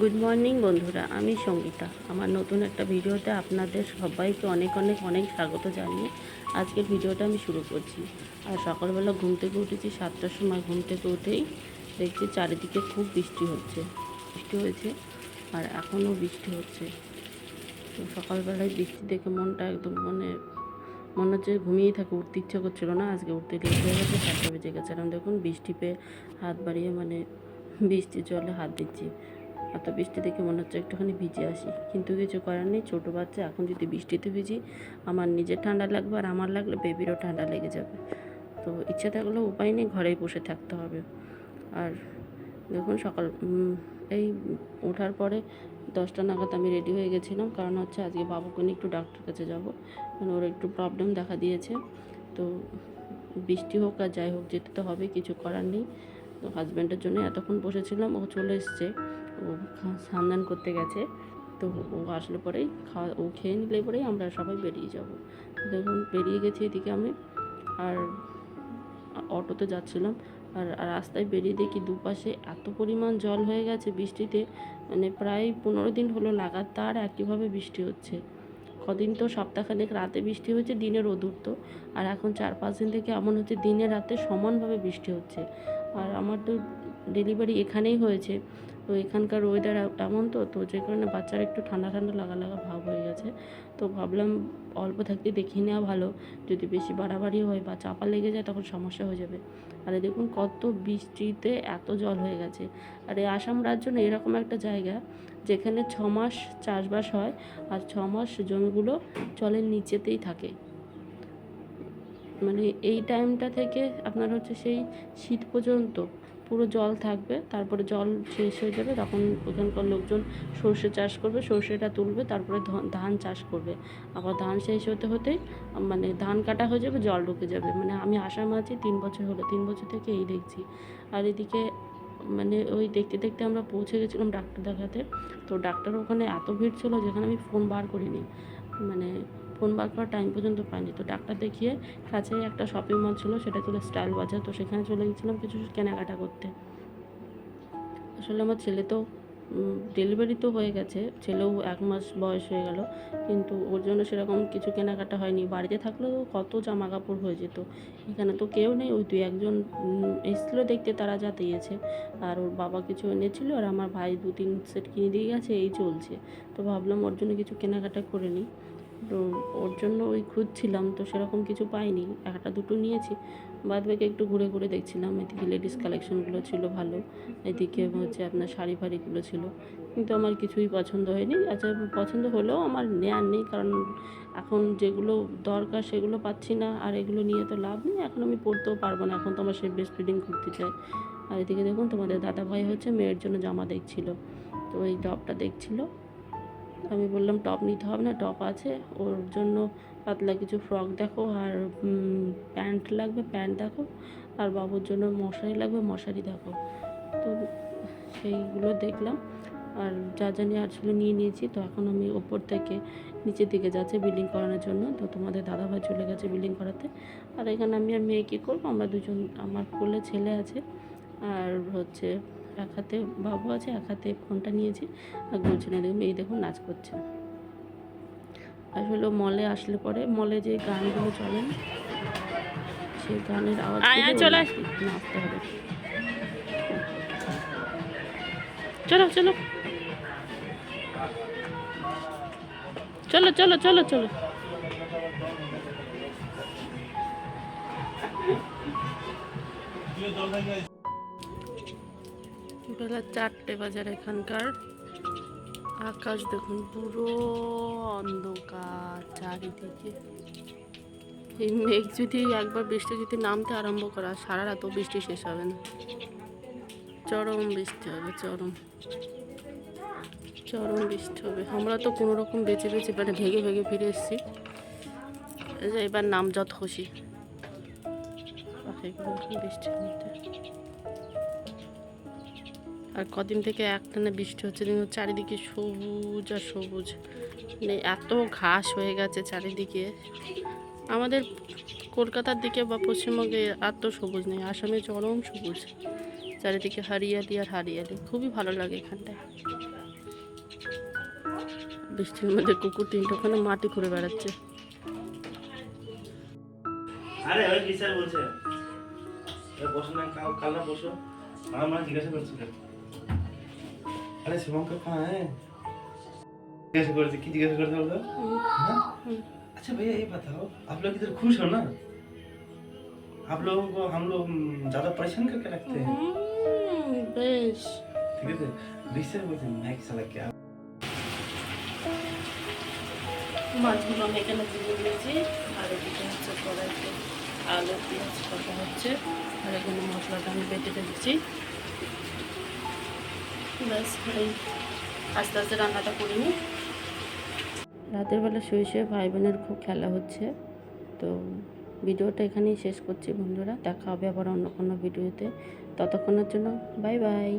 Good morning বন্ধুরা। আমি সঙ্গীতা। আমার নতুন একটা ভিডিওতে আপনাদের সবাইকে অনেক অনেক অনেক স্বাগত জানিয়ে আজকের ভিডিওটা আমি শুরু করছি। আর সকালবেলা ঘুম থেকে উঠেছি, সাতটার সময় ঘুম থেকে উঠেই দেখছি চারিদিকে খুব বৃষ্টি হচ্ছে। বৃষ্টি হয়েছে, আর এখনও বৃষ্টি হচ্ছে। তো সকালবেলায় বৃষ্টি দেখে মনটা একদম মানে মনে হচ্ছে ঘুমিয়েই থাকে উঠতে ইচ্ছে করছিল না। আজকে উঠতে লেট হয়ে গেছে, চারটা বেজে গেছে। দেখুন বৃষ্টি পেয়ে হাত বাড়িয়ে মানে বৃষ্টির জলে হাত দিচ্ছি। এত বৃষ্টি দেখে মনে হচ্ছে একটুখানি ভিজে আসি। কিন্তু কিছু করার নেই, ছোটো বাচ্চা, এখন যদি বৃষ্টিতে ভিজি, আমার নিজের ঠান্ডা লাগবে আর আমার লাগলে বেবিরও ঠান্ডা লেগে যাবে। তো ইচ্ছে থাকলেও উপায় নেই, ঘরেই বসে থাকতে হবে। আর দেখুন সকাল এই ওঠার পরে দশটা নাগাদ আমি রেডি হয়ে গেছিলাম। কারণ হচ্ছে আজকে বাবুকে নিয়ে একটু ডাক্তার কাছে যাব। মানে ওর একটু প্রবলেম দেখা দিয়েছে। তো বৃষ্টি হোক আর যাই হোক, যেতে তো হবে, কিছু করার নেই। তো হাজব্যান্ডের জন্য এতক্ষণ বসেছিলাম, ও চলে এসছে। ও স্নান করতে গেছে। তো ও আসলে পরেই খাওয়া, ও খেয়ে নিলে পরেই আমরা সবাই বেরিয়ে যাব। দেখুন, বেরিয়ে গেছি এদিকে আমি। আর অটোতে যাচ্ছিলাম। আর রাস্তায় বেরিয়ে দেখি দুপাশে এত পরিমাণ জল হয়ে গেছে বৃষ্টিতে। মানে প্রায় পনেরো দিন হলো লাগাতার একইভাবে বৃষ্টি হচ্ছে। কদিন তো সপ্তাহখানেক রাতে বৃষ্টি হয়েছে দিনে রোদ উঠতো আর এখন চার পাঁচ দিন থেকে এমন হচ্ছে দিনে রাতে সমানভাবে বৃষ্টি হচ্ছে। আর আমার তো ডেলিভারি এখানেই হয়েছে। তো এখানকার ওয়েদার এমন তো তো যে কারণে বাচ্চারা একটু ঠান্ডা ঠান্ডা লাগা লাগা ভাব হয়ে গেছে। তো ভাবলাম অল্প থাকতে দেখিয়ে নেওয়া ভালো। যদি বেশি বাড়াবাড়ি হয় বা চাপা লেগে যায় তখন সমস্যা হয়ে যাবে। আর দেখুন কত বৃষ্টিতে এত জল হয়ে গেছে। আর এই আসাম রাজ্য না এরকম একটা জায়গা যেখানে ছ মাস চাষবাস হয় আর ছ মাস জমিগুলো জলের নিচেতেই থাকে। মানে এই টাইমটা থেকে আপনার হচ্ছে সেই শীত পর্যন্ত পুরো জল থাকবে, তারপরে জল শেষ হয়ে যাবে, তখন ওখানকার লোকজন সর্ষে চাষ করবে, সর্ষেটা তুলবে, তারপরে ধান চাষ করবে। আবার ধান শেষ হতে হতেই মানে ধান কাটা হয়ে যাবে, জল ঢুকে যাবে। মানে আমি আসাম আছি তিন বছর হলো, তিন বছর থেকে এই দেখছি। আর এদিকে মানে ওই দেখতে দেখতে আমরা পৌঁছে গেছিলাম ডাক্তার দেখাতে। তো ডাক্তার ওখানে এত ভিড় ছিল, যেখানে আমি ফোন বার করিনি। মানে ফোন বার করার টাইম পর্যন্ত পাইনি তো ডাক্তার দেখিয়ে কাছে একটা শপিং মল ছিল, সেটা ছিল স্টাইল বাজার। তো সেখানে চলে গেছিলাম কিছু কেনাকাটা করতে। আসলে আমার ছেলে তো ডেলিভারি তো হয়ে গেছে। ছেলেও এক মাস বয়স হয়ে গেল। কিন্তু ওর জন্য সেরকম কিছু কেনাকাটা হয়নি। বাড়িতে থাকলেও কত জামা কাপড় হয়ে যেত। এখানে তো কেউ নেই। ওই দুই একজন এসেছিল দেখতে, তারা যা দিয়েছে। আর ওর বাবা কিছু এনেছিল, আর আমার ভাই দু তিন সেট কিনে দিয়ে গেছে। এই চলছে। তো ভাবলাম ওর জন্য কিছু কেনাকাটা করে নিই। তো ওর জন্য ওই খুঁজছিলাম, তো সেরকম কিছু পাইনি। একটা, দুটো নিয়েছি। বাদ বাকি একটু ঘুরে ঘুরে দেখছিলাম। এদিকে লেডিস কালেকশনগুলো ছিল ভালো, এদিকে হচ্ছে আপনার শাড়ি ফাড়িগুলো ছিল। কিন্তু আমার কিছুই পছন্দ হয়নি। আচ্ছা পছন্দ হলেও আমার নেয়ার নেই, কারণ এখন যেগুলো দরকার সেগুলো পাচ্ছি না, আর এগুলো নিয়ে তো লাভ নেই। এখন আমি পড়তেও পারব না। এখন তো আমার সেই বেস্ট ফিডিং করতে চাই। আর এদিকে দেখুন, তোমাদের দাদা ভাই হচ্ছে মেয়ের জন্য জামা দেখছিল। তো এই টপটা দেখছিল। আমি বললাম, টপ নিতে হবে না, টপ আছে। ওর জন্য পাতলা কিছু ফ্রক দেখো আর প্যান্ট লাগবে, প্যান্ট দেখো। আর বাবুর জন্য মশারি লাগবে, মশারি দেখো। তো সেইগুলো দেখলাম। আর যা যা নেওয়ার ছিল নিয়ে নিয়েছি। তো এখন আমি ওপর থেকে নিচের দিকে যাচ্ছে বিল্ডিং করানোর জন্য। তো তোমাদের দাদাভাই চলে গেছে বিল্ডিং করাতে। আর এখানে আমি আর মেয়ে কী করব? আমরা দুজন, আমার কোলে ছেলে আছে। আর হচ্ছে এক হাতে বাবু আছে এক হাতে ফোনটা নিয়েছি আর গুলছেনে দেখুন এই দেখুন নাচ করছে। আসলে মলে আসলে পরে মলে যে গানগুলো চলে না, সেই গানের আওয়াজ চলে। নাচতে হবে। চলো চলো। চলো চলো চলো চলো। বেলা চারটে বাজার এখানকার। আকাশ দেখুন, পুরো অন্ধকার চারিদিকে। এই মেঘ যদি একবার বৃষ্টি যদি নামতে আরম্ভ করা সারা রাতও বৃষ্টি শেষ হবে না। চরম বৃষ্টি হবে, চরম। চরম বৃষ্টি হবে। আমরা তো কোনো রকম বেঁচে বেঁচে মানে ভেগে ভেগে ফিরে এসেছি। এবার নাম যত খুশি বৃষ্টির মধ্যে? আর কদিন থেকে একটানা বৃষ্টি হচ্ছে কিন্তু চারিদিকে সবুজ আর সবুজ। মানে এত ঘাস হয়ে গেছে চারিদিকে। আমাদের কলকাতার দিকে বা পশ্চিমবঙ্গে আর তো সবুজ নেই, আসামে চরম সবুজ। চারিদিকে হারিয়ালি আর হারিয়ালি, খুবই ভালো লাগে এখানটায়। বৃষ্টির মধ্যে কুকুর তিনটে ওখানে মাটি করে বেড়াচ্ছে। আরে, ওই বলছে? বসো না, কাল না বসো। আমার মা জিজ্ঞাসা করছিল। আরে शुभंकर कहाँ है जिज्ञासा करते की जिज्ञासा करते बोलते हाँ? अच्छा भैया ये बताओ आप लोग इधर खुश हो ना आप लोगों को हम लोग हम्म, ज्यादा परेशान करके रखते हैं হুম, বেশ ठीक है रिसर बोलते हैं मैं साला क्या মাছগুলো আমি এখানে দিয়ে দিয়েছি আর এদিকে হচ্ছে কড়াইতে আলু পেঁয়াজ কষা হচ্ছে আর এখানে মশলাটা আমি বেটে রেখেছি ব্যাস আস্তে আস্তে রান্নাটা করে নিই। রাতের বেলা শুয়ে শুয়ে ভাই বোনের খুব খেলা হচ্ছে। তো ভিডিওটা এখানেই শেষ করছি বন্ধুরা। দেখা হবে আবার অন্য কোনো ভিডিওতে। ততক্ষণের জন্য বাই বাই